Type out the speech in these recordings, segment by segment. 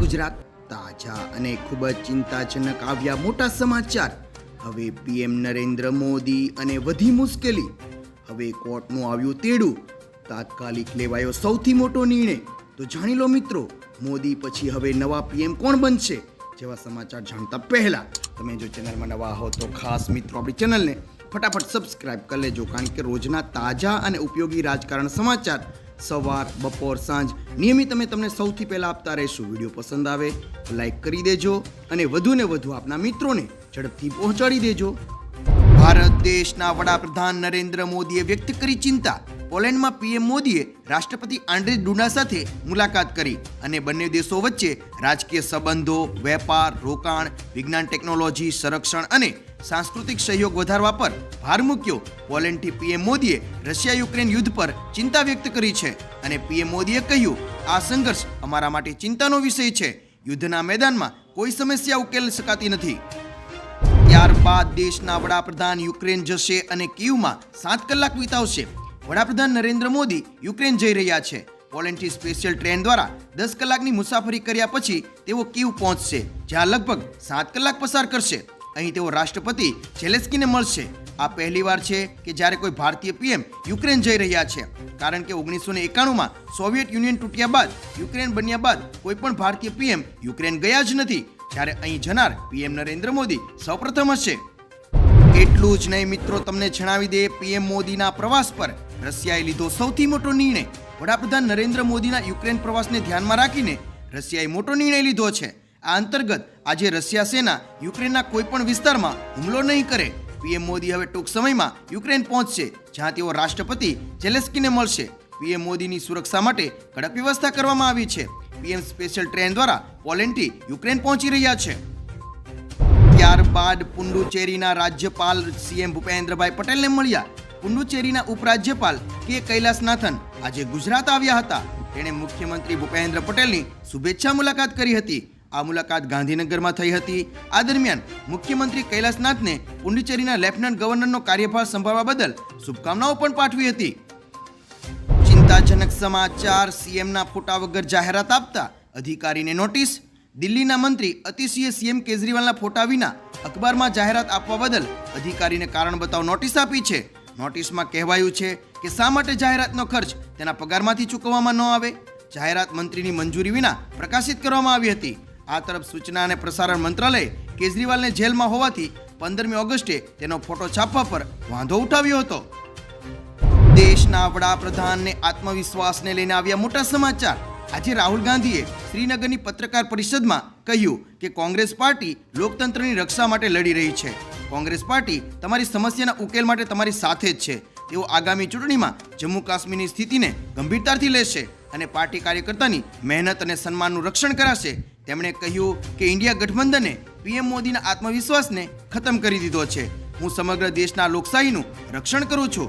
ગુજરાત તાજા અને ખૂબ જ ચિંતાજનક આવ્યા મોટા સમાચાર. હવે પીએમ નરેન્દ્ર મોદી અને વધી મુશ્કેલી. હવે કોર્ટનું આવ્યું તેડું. તાત્કાલિક લેવાયો સૌથી મોટો નિર્ણય. તો જાણી લો મિત્રો, મોદી પછી હવે નવા પીએમ કોણ બનશે? જેવા સમાચાર જાણતા પહેલા તમે જો ચેનલમાં નવા હો તો ખાસ મિત્રો આપણી ચેનલને ફટાફટ સબસ્ક્રાઇબ કરી લેજો, કારણ કે રોજના તાજા અને ઉપયોગી રાજકારણ સમાચાર સવાર, બપોર, સાંજ. નિયમિત અમે તમને સૌથી પહેલાં આપતા રહીશું. વીડિયો પસંદ આવે લાઈક કરી દેજો અને વધુને વધુ આપના મિત્રોને ઝડપથી પહોંચાડી દેજો. ભારત દેશના વડાપ્રધાન નરેન્દ્ર મોદીએ વ્યક્ત કરી ચિંતા. પોલેન્ડમાં પીએમ મોદીએ રાષ્ટ્રપતિ આંડ્રેજ ડુના સાથે મુલાકાત કરી અને બંને દેશો વચ્ચે રાજકીય સંબંધો, વેપાર, રોકાણ, વિજ્ઞાન, ટેકનોલોજી, સંરક્ષણ અને સાંસ્કૃતિક સહયોગ વધારવા પર ભાર મૂક્યો. પોલેન્ડથી પીએમ મોદીએ રશિયા યુક્રેન યુદ્ધ પર ચિંતા વ્યક્ત કરી છે અને પીએમ મોદીએ કહ્યું, આ સંઘર્ષ અમારા માટે ચિંતાનો વિષય છે. યુદ્ધના મેદાનમાં કોઈ સમસ્યા ઉકેલી શકાતી નથી. ત્યારબાદ દેશના વડાપ્રધાન યુક્રેન જશે અને કીવમાં સાત કલાક વિતાવશે. વડાપ્રધાન નરેન્દ્ર મોદી યુક્રેન જઈ રહ્યા છે. પોલેન્ડથી સ્પેશિયલ ટ્રેન દ્વારા દસ કલાકની મુસાફરી કર્યા પછી તેઓ કીવ પહોંચશે, જ્યાં લગભગ સાત કલાક પસાર કરશે. અહીં તેઓ રાષ્ટ્રપતિ ઝેલેસ્કીને મળશે. આ પહેલીવાર છે કે જ્યારે કોઈ ભારતીય પીએમ યુક્રેન જઈ રહ્યા છે. કારણ કે ઓગણીસો ને એકાણુંમાં સોવિયત યુનિયન તૂટ્યા બાદ, યુક્રેન બન્યા બાદ કોઈ પણ ભારતીય પીએમ યુક્રેન ગયા જ નથી. જ્યારે અહીં જનાર પીએમ નરેન્દ્ર મોદી સૌપ્રથમ હશે. એટલું જ નહીં મિત્રો, તમને જણાવી દે પીએમ મોદીના પ્રવાસ પર રશિયાએ લીધો સૌથી મોટો નિર્ણય. વડાપ્રધાન નરેન્દ્ર મોદીના યુક્રેન પ્રવાસને ધ્યાનમાં રાખીને રશિયાએ મોટો નિર્ણય લીધો છે. આ અંતર્ગત આજે રશિયા સેના યુક્રેનના કોઈ પણ વિસ્તારમાં હુમલો નહીં કરે. પીએમ મોદી હવે ટૂંક સમયમાં યુક્રેન પહોંચશે, જ્યાં તેઓ રાષ્ટ્રપતિ જેલેસ્કીને મળશે. પીએમ મોદીની સુરક્ષા માટે કડક વ્યવસ્થા કરવામાં આવી છે. પીએમ સ્પેશિયલ ટ્રેન દ્વારા પોલેન્ડથી યુક્રેન પહોંચી રહ્યા છે. ત્યારબાદ પુંડુચેરીના રાજ્યપાલ સીએમ ભૂપેન્દ્રભાઈ પટેલને મળ્યા. પુંડુચેરીના ઉપરાજ્યપાલ કે. કૈલાસનાથન આજે ગુજરાત આવ્યા હતા. તેણે મુખ્યમંત્રી ભૂપેન્દ્ર પટેલની શુભેચ્છા મુલાકાત કરી હતી. આ મુલાકાત ગાંધીનગરમાં થઈ હતી. આ દરમિયાન મુખ્યમંત્રી કૈલાસનાથને પુંડુચેરીના લેફ્ટનન્ટ ગવર્નરનો કાર્યભાર સંભાળવા બદલ શુભકામનાઓ પણ પાઠવી હતી. ચિંતાજનક સમાચાર, સીએમના ફોટા વગર જાહેરાત આપતા અધિકારીને નોટિસ. દિલ્હીના મંત્રી અતિશીએ સીએમ કેજરીવાલના ફોટા વિના અખબારમાં જાહેરાત આપવા બદલ અધિકારીને કારણ બતાવ નોટિસ આપી છે. નોટિસમાં કહેવાયું છે કે શા માટે જાહેરાતનો ખર્ચ તેના પગારમાંથી ચૂકવવામાં ન આવે? જાહેરાત મંત્રીની મંજૂરી વિના પ્રકાશિત કરવામાં આવી હતી. આ તરફ સૂચના અને પ્રસારણ મંત્રાલય કેજરીવાલને જેલમાં હોવાથી પંદરમી ઓગસ્ટે તેનો ફોટો છાપવા પર વાંધો ઉઠાવ્યો હતો. દેશના વડાપ્રધાનને આત્મવિશ્વાસને લઈને આવ્યા મોટા સમાચાર. આજે રાહુલ ગાંધીએ શ્રીનગરની પત્રકાર પરિષદમાં કહ્યું કે કોંગ્રેસ પાર્ટી લોકતંત્રની રક્ષા માટે લડી રહી છે. કોંગ્રેસ પાર્ટી તમારી સમસ્યાના ઉકેલ માટે તમારી સાથે જ છે. તેઓ આગામી ચૂંટણીમાં જમ્મુ કાશ્મીરની સ્થિતિને ગંભીરતાથી લેશે અને પાર્ટી કાર્યકર્તાની મહેનત અને સન્માનનું રક્ષણ કરાશે તેમણે કહ્યું કે ઇન્ડિયા ગઠબંધને પીએમ મોદીના આત્મવિશ્વાસને ખતમ કરી દીધો છે. હું સમગ્ર દેશના લોકશાહીનું રક્ષણ કરું છું.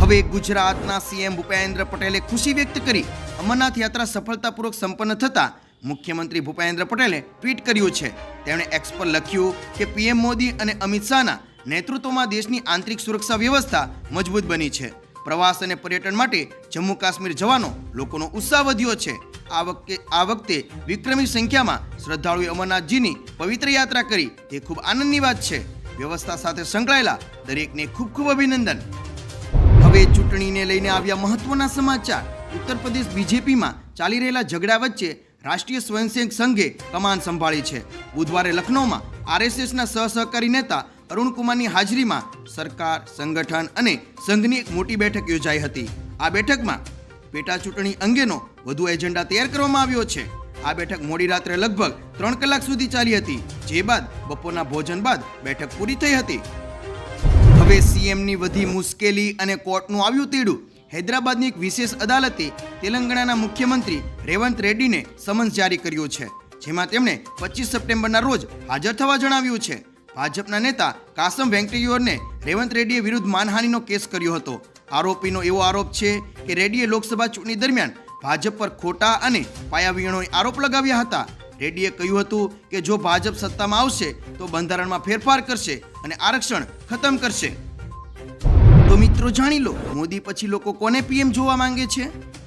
હવે ગુજરાતના સીએમ ભૂપેન્દ્ર પટેલે ખુશી વ્યક્ત કરી. અમરનાથ યાત્રા સફળતાપૂર્વક સંપન્ન થતા મુખ્યમંત્રી ભૂપેન્દ્ર પટેલે ટ્વીટ કર્યું છે. તેમણે એક્સ પર લખ્યું કે પીએમ મોદી અને અમિત શાહના નેતૃત્વમાં દેશની આંતરિક સુરક્ષા વ્યવસ્થા મજબૂત બની છે. પ્રવાસ અને પર્યટન માટે જમ્મુ કાશ્મીર જવાનો લોકોનો ઉત્સાહ વધ્યો છે. આ વખતે આ વખતે વિક્રમી સંખ્યામાં શ્રદ્ધાળુએ અમરનાથજીની પવિત્ર યાત્રા કરી. તે ખૂબ આનંદની વાત છે. વ્યવસ્થા સાથે સંકળાયેલા દરેકને ખૂબ ખૂબ અભિનંદન. હવે ચૂંટણીને લઈને આવ્યા મહત્વના સમાચાર. ઉત્તર પ્રદેશ બીજેપીમાં ચાલી રહેલા ઝઘડા વચ્ચે રાષ્ટ્રીય સ્વયંસેવક સંઘે કમાન સંભાળી છે. બુધવારે લખનૌમાં આરએસએસના સહસહકારી નેતા અરુણ કુમારની હાજરીમાં સરકાર, સંગઠન અને સંઘની એક મોટી બેઠક યોજાઈ હતી. આ બેઠકમાં પેટા ચૂંટણી અંગેનો વધુ એજન્ડા તૈયાર કરવામાં આવ્યો છે. આ બેઠક મોડી રાત્રે લગભગ ત્રણ કલાક સુધી ચાલી હતી, જે બાદ બપોરના ભોજન બાદ બેઠક પૂરી થઈ હતી. હવે સીએમની વધી મુશ્કેલી અને કોર્ટનું આવ્યું તેડું, હૈદરાબાદની એક વિશેષ અદાલતે તેલંગાણાના મુખ્યમંત્રી રેવંત રેડ્ડીને સમન્સ જારી કર્યું છે, જેમાં તેમણે પચીસ સપ્ટેમ્બરના રોજ હાજર થવા જણાવ્યું છે. ભાજપના નેતા કાસમ વેંકટેશ્વરને રેવંત રેડ્ડીએ વિરુદ્ધ માનહાનિનો કેસ કર્યો હતો. આરોપીનો એવો આરોપ છે કે રેડ્ડીએ લોકસભા ચૂંટણી દરમિયાન ભાજપ પર ખોટા અને પાયાવિહોણો આરોપ લગાવ્યા હતા. રેડ્ડીએ કહ્યું હતું કે જો ભાજપ સત્તામાં આવશે તો બંધારણમાં ફેરફાર કરશે અને આરક્ષણ ખતમ કરશે. તો મિત્રો જાણી લો, મોદી પછી લોકો કોને પીએમ જોવા માંગે છે?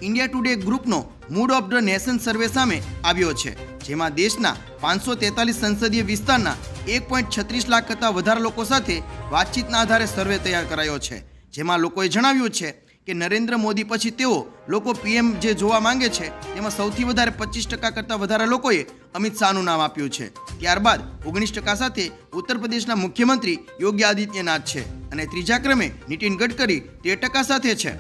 India Today ગ્રુપનો mood of the nation survey સામે આવ્યો છે, જેમાં દેશના પાંચસો તેતાલીસ સંસદીય વિસ્તારના એક પોઈન્ટ છત્રીસ લાખ કરતાં વધારે લોકો સાથે વાતચીતના આધારે સર્વે તૈયાર કરાયો છે. જેમાં લોકોએ જણાવ્યું છે કે નરેન્દ્ર મોદી પછી તેઓ લોકો પીએમ જે જોવા માંગે છે, તેમાં સૌથી વધારે પચીસ ટકા કરતાં વધારે લોકોએ અમિત શાહનું નામ આપ્યું છે. ત્યારબાદ ઓગણીસ ટકા સાથે ઉત્તર પ્રદેશના મુખ્યમંત્રી યોગી આદિત્યનાથ છે અને ત્રીજા ક્રમે નીતિન ગડકરી તેર ટકા સાથે છે.